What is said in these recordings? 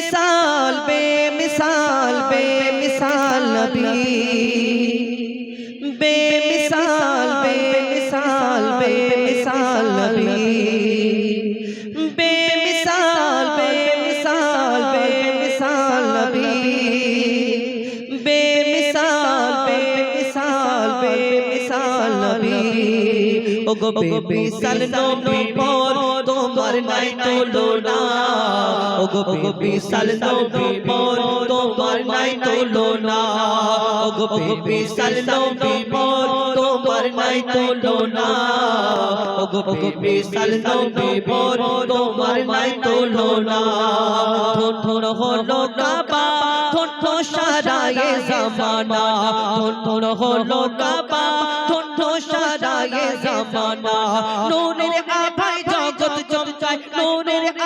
বেমিসাল বেমিসাল বেমিসাল নবী। বেমিসাল বেমিসাল বেমিসাল নবী। বেমিসাল বেমিসাল বেমিসাল নবী। বেমিসাল বেমিসাল বেমিসাল নবী। ও গো বেমিসাল নবী পর তোমার নাই তুলনা ও গো বেমিসাল নবী পর তোমার নাই তুলনা ও গো বেমিসাল নবী পর তোমার নাই তুলনা ও গো বেমিসাল নবী পর তোমার নাই তুলনা থর হলো কাবা থর সারায়ে জামানা। থর হলো কাবা থর সারায়ে জামানা। জগৎ চমকায়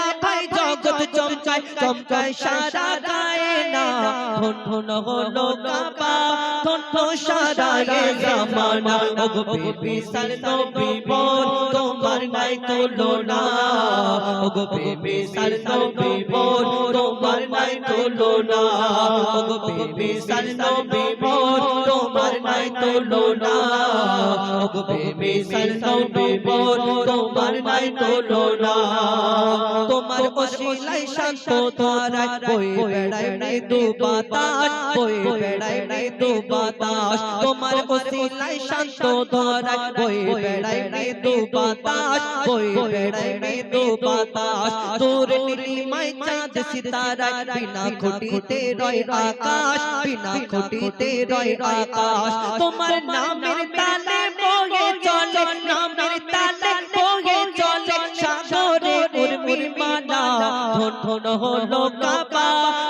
আভায় জগৎ চমকায় চমকায় সারা গায়ে না। ধন ধন হলো কাবা ধন থর সারায়ে জামানা। ওগো গো বিশাল নবী তোমার নাই তুলনা ও গো বিশাল নবী বল তোমার নাই তুলনা ও গো বিশাল নবী বল তোমার নাই তুলনা ও গো বিশাল নবী বল তোমার নাই তুলনা তোমার ওসিলায় শান্ত ধারায় বই বেড়ায় মৃদু বাতাস, বই বেড়ায় মৃদু বাতাস। তোমার ওসিলায় শান্ত ধারায় বই বেড়ায় মৃদু বাতাস। বই বেড়ায় মৃদু বাতাস। তোর নীলিমায় চাঁদ, সিতারায় বিনা খুঁটিতে রয় আকাশ, বিনা খুঁটিতে রয় আকাশ। তোমার নামের তালে বয়ে চলে, নামের তালে বয়ে চলে, সাগরে উর্মির মানা ধন ধন হলো কাবা,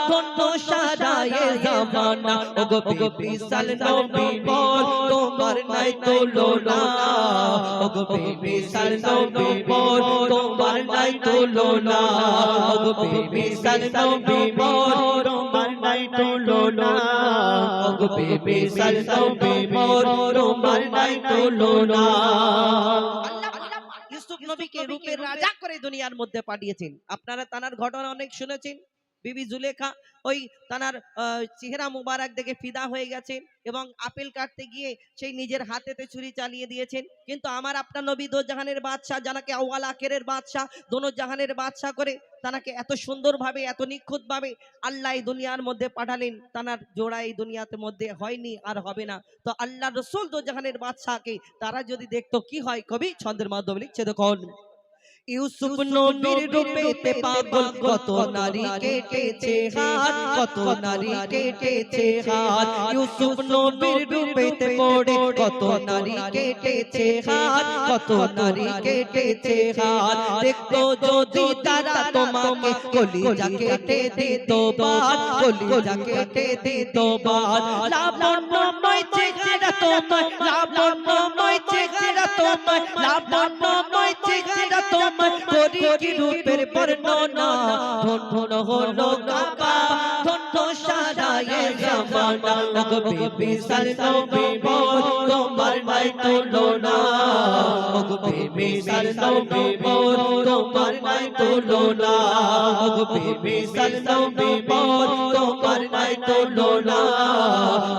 ধন ধন সারায়ে জামানা। ওগো বিশাল নবী বল তোমার নাই তুলনা। ওগো নবী বল তোমার নাই তুলনা। ওগো নবী বল তোমার নাই তুলনা। ওগো নবী বল তোমার নাই তুলনা। ইউসুফ নবীকে রূপের রাজা করে দুনিয়ার মধ্যে পাঠিয়েছেন। আপনারা তানার ঘটনা অনেক শুনেছেন। বিবি জুলেখা ওই তানার চেহারা মুবারক দেখে ফিদা হয়ে গেছেন এবং আপেল কাটতে গিয়ে সেই নিজের হাতেতে ছুরি চালিয়ে দিয়েছেন। কিন্তু আমার আপনার নবী দো জাহানের বাদশাহ, জানাকে আওয়াল আখেরের বাদশাহ, দোনো জাহানের বাদশাহ করে তানাকে এত সুন্দরভাবে, এত নিখুঁতভাবে আল্লাহ দুনিয়ার মধ্যে পাঠালেন। তানার জোড়া এই দুনিয়াতে মধ্যে হয়নি, আর হবে না। তো আল্লাহ রসুল দো জাহানের বাদশাহকে তারা যদি দেখতো, কি হয় কবি? ছন্দের মাধ্যমে লিখছে, দেখুন। ইউসুফ নবীর রূপেতে পাগল কত নারী কেটেছে হাত কত নারী কেটেছে হাত। ইউসুফ নবীর রূপেতে পড়ে কত নারী কেটেছে হাত কত নারী কেটেছে হাত। দেখতো যদি তারা তোমাকে কলিজা কেটে দিত বাদ কলিজা কেটে দিত বাদ। লাবণ্যময় চেহারা তোমার লাবণ্যময় চেহারা তোমার লাবণ্যময় চেহারা তোমার করি কি রূপের বর্ণনা। ধন হলো কাবা, ধন সারায়ে জামানা। ওগো বিবি সাল নবী তোমার নাই তুলনা। ওগো বিবি সাল নবী তোমার নাই তুলনা। ওগো বিবি সাল নবী তোমার নাই তুলনা।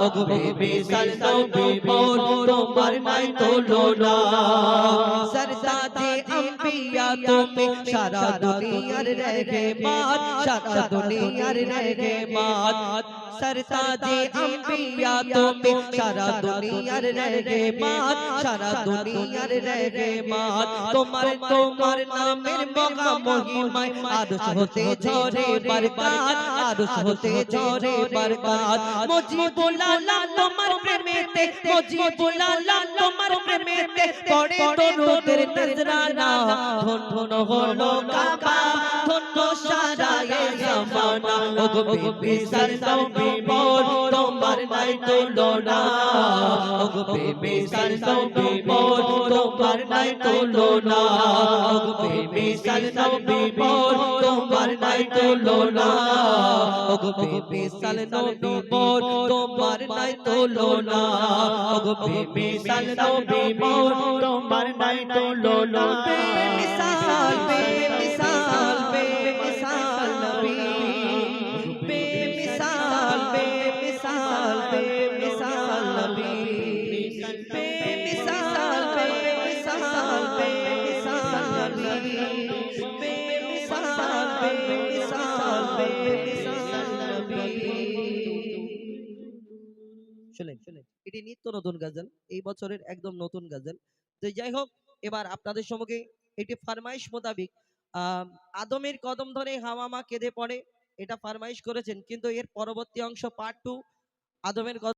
ওগো বিবি সাল নবী বল তোমার নাই তুলনা। সরসাজে আম্বিয়া তুমি সারা দুনিয়ার রেগে মাত সারা দুনিয়ার রেগে মাত সরসাজে আম্বিয়া তুমি সারা দুনিয়ার রেগে মাত সারা দুনিয়ার রেগে মাত তোমার তোমার নামের মগা মহিমায় আরশ হতে ঝরে বরকাত আরশ হতে ঝরে বরকাত মুজিবুল আল্লাহ তোমার প্রেমেতে মুজিবুল আল্লাহ তোমার প্রেমেতে পড়ে দরুদের নজরানা ধন ধন হলো কাবা ধন্য সারায়ে জামানা। ওগো বিবি সাল নবী বল তোমার তুলনা ওগো বিবি সাল নবী বল তোমার নাই তুলনা ওগো বিবি সাল নবী বল তোমার নাই তুলনা ওগো বিবি সাল নবী বল তোমার নাই তুলনা ওগো বিবি সাল নবী বল তোমার নাই তুলনা বেমিসাল বেমিসাল এটি নিত্য নতুন গাজল এই বছরের একদম নতুন গাজল। তো যাই হোক এবার আপনাদের সম্মুখে এটি ফারমাইশ মোতাবিক আদমের কদম ধরে হাওয়ামা কেঁদে পড়ে এটা ফারমাইশ করেছেন কিন্তু এর পরবর্তী অংশ পার্ট টু আদমের